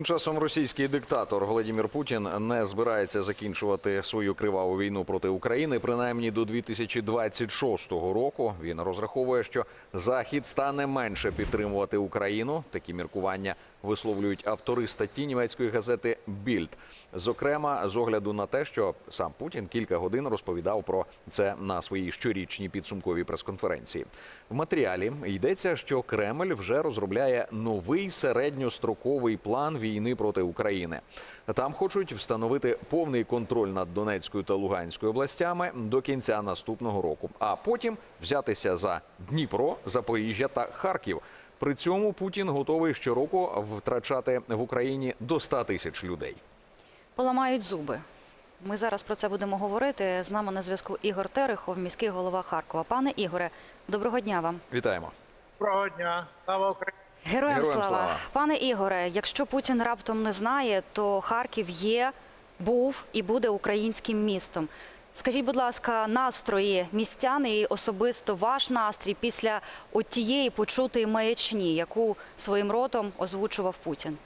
Тим Часом російський диктатор Володимир Путін не збирається закінчувати свою криваву війну проти України. Принаймні до 2026 року він розраховує, що Захід стане менше підтримувати Україну. Такі міркування висловлюють автори статті німецької газети Більд. Зокрема, з огляду на те, що сам Путін кілька годин розповідав про це на своїй щорічній підсумковій прес-конференції. В матеріалі йдеться, що Кремль вже розробляє новий середньостроковий план війни проти України. Там хочуть встановити повний контроль над Донецькою та Луганською областями до кінця наступного року, а потім взятися за Дніпро, Запоріжжя та Харків. При цьому Путін готовий щороку втрачати в Україні до 100 тисяч людей. Поламають зуби. Ми зараз про це будемо говорити. З нами на зв'язку Ігор Терехов, міський голова Харкова. Пане Ігоре, доброго дня вам. Вітаємо. Доброго дня, слава Україні. Героям, Героям слава. слава. Пане Ігоре, якщо Путін раптом не знає, то Харків є, був і буде українським містом. Скажіть, будь ласка, настрої містян і особисто ваш настрій після от тієї почутої маячні, яку своїм ротом озвучував Путін.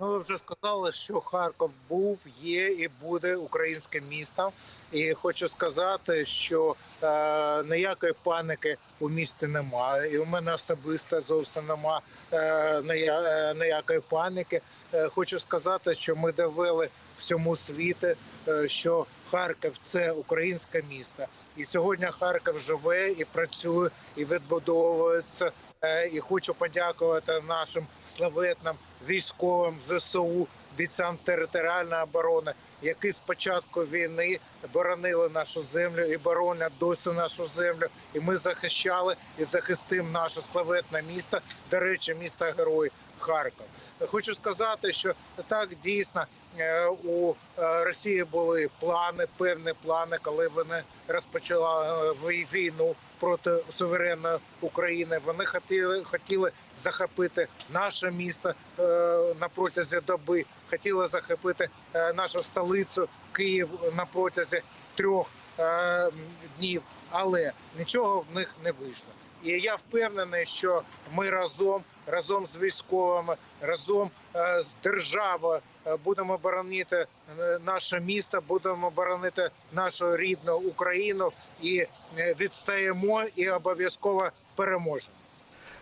Ну, ви вже сказали, що Харків був, є і буде українським містом. І хочу сказати, що е, ніякої паніки у місті немає. І у мене особисто зовсім немає е, е, ніякої паніки. Е, хочу сказати, що ми довели всьому світу, е, що Харків це українське місто. І сьогодні Харків живе і працює, і відбудовується. Е, І хочу подякувати нашим славетним військовим ЗСУ, бійцям територіальної оборони, які з початку війни боронили нашу землю і боронять досі нашу землю. І ми захищали і захистимо наше славетне місто. До речі, місто герой Харків. Хочу сказати, що так дійсно е, у е, Росії були плани, певні плани, коли вони розпочали е, війну проти суверенної України. Вони хотіли хотіли захопити наше місто на протязі доби, хотіли захопити е, нашу столицю Київ на протязі трьох е, днів, але нічого в них не вийшло. І я впевнений, що ми разом, разом з військовими, разом е, з державою будемо боронити наше місто, будемо боронити нашу рідну Україну і відстаємо і обов'язково переможемо.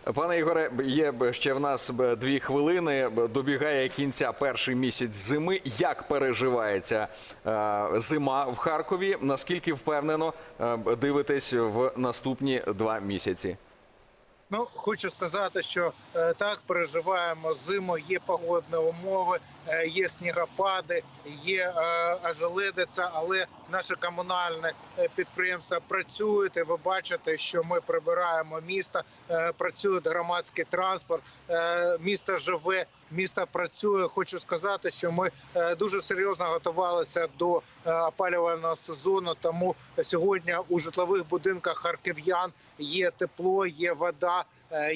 Пане Ігоре, є ще в нас дві хвилини. Добігає кінця перший місяць зими. Як переживається е, зима в Харкові? Наскільки впевнено дивитись дивитесь в наступні два місяці? Ну, хочу сказати, що е, так переживаємо зиму. Є погодні умови, е, є снігопади, є е, ожеледиця, але наше комунальне е, підприємство працюють. І ви бачите, що ми прибираємо місто, е, працює громадський транспорт, е, місто живе, місто працює. Хочу сказати, що ми е, дуже серйозно готувалися до е, опалювального сезону. Тому сьогодні у житлових будинках харків'ян є тепло, є вода,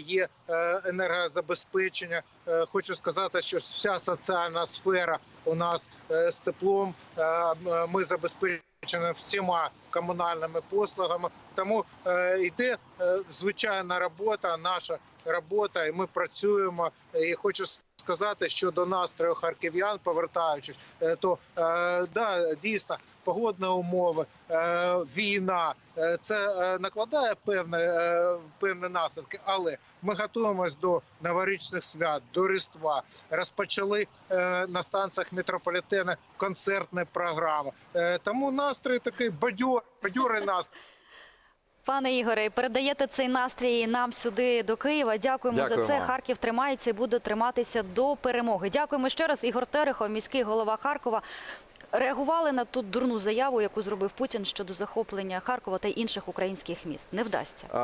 є е, енергозабезпечення. Е, Хочу сказати, що вся соціальна сфера у нас е, з теплом. Е, Ми забезпечені всіма комунальними послугами. Тому е, йде е, звичайна робота, наша робота, і ми працюємо. І хочу сказати, що до настрою харків'ян, повертаючись, е, то е, да, дійсно погодні умови, е, війна е, це е, накладає певне, певні наслідки, але ми готуємось до новорічних свят, до Різдва. Розпочали на станціях метрополітену концертні програми. Тому настрій такий бадьор, бадьорий настрій. Пане Ігоре, передаєте цей настрій нам сюди до Києва. Дякуємо, за це. Харків тримається і буде триматися до перемоги. Дякуємо ще раз. Ігор Терехов, міський голова Харкова. Реагували на ту дурну заяву, яку зробив Путін щодо захоплення Харкова та інших українських міст. Не вдасться.